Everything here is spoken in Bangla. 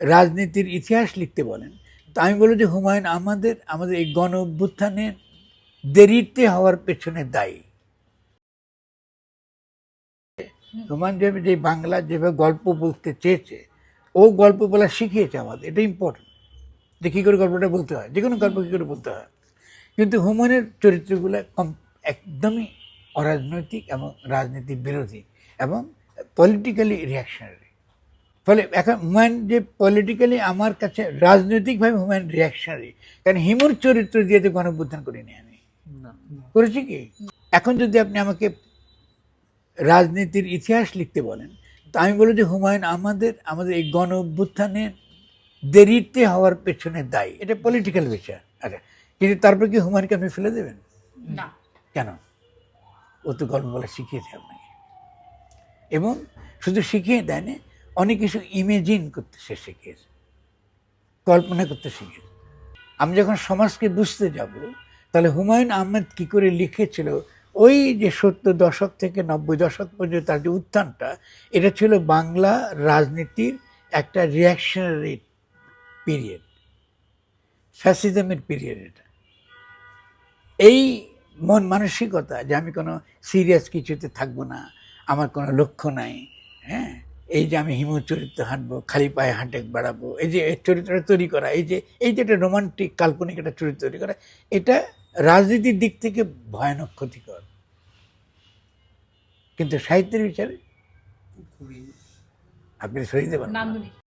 রাজনীতির ইতিহাস লিখতে বলেন। তো আমি বলব যে হুমায়ুন আমাদের আমাদের এই গণ অভ্যুত্থানের দেরিতে হওয়ার পেছনে দায়ী। হুমায়ুন যেভাবে যে বাংলা যেভাবে গল্প বলতে চেয়েছে, ও গল্প বলা শিখিয়েছে আমাদের, এটা ইম্পর্টেন্ট যে কী করে গল্পটা বলতে হয়, যে কোনো গল্প কী করে বলতে হয়। কিন্তু হুমায়ুনের চরিত্রগুলো কম, একদমই অরাজনৈতিক এবং রাজনীতি বিরোধী এবং পলিটিক্যালি রিয়াকশনারি ফলে এখন হুমায়ুন যে পলিটিক্যালি আমার কাছে রাজনৈতিকভাবে হুমায়ুন রিয়াকশনারি কারণ হিমুর চরিত্র দিয়ে তো গণবুদ্ধান করিনি আমি। করেছি কি? এখন যদি আপনি আমাকে রাজনীতির ইতিহাস লিখতে বলেন তো আমি বলব যে হুমায়ুন আমাদের আমাদের এই গণ অভ্যুত্থানের দেরিতে হওয়ার পেছনে দায়ী। এটা পলিটিক্যাল বিচার আচ্ছা কিন্তু তারপর কি হুমায়ুনকে আপনি ফেলে দেবেন? না। কেন? ও তো গল্প বলা শিখিয়েছে আপনাকে। এবং শুধু শিখিয়ে দেয়নি অনেক কিছু ইমেজিন করতে সে শিখিয়েছে, কল্পনা করতে শিখেছে আমি যখন সমাজকে বুঝতে যাব, তাহলে হুমায়ুন আহমেদ কি করে লিখেছিল, ওই যে সত্তর দশক থেকে নব্বই দশক পর্যন্ত তার যে উত্থানটা, এটা ছিল বাংলা রাজনীতির একটা রিয়াকশনারি পিরিয়ড ফ্যাসিজমের পিরিয়ড এটা। এই মন মানসিকতা যে আমি কোনো সিরিয়াস কিছুতে থাকব না, আমার কোনো লক্ষ্য নাই এই যে আমি হিমুর চরিত্র হাঁটবো খালি পায়ে হাঁটে বেড়াবো এই যে এই চরিত্রটা তৈরি করা এই যে এই যে একটা রোমান্টিক কাল্পনিক একটা চরিত্র তৈরি করা এটা রাজনীতির দিক থেকে ভয়ানক ক্ষতিকর। কিন্তু সাহিত্যের বিচারে আপনি সরিয়ে দেবেন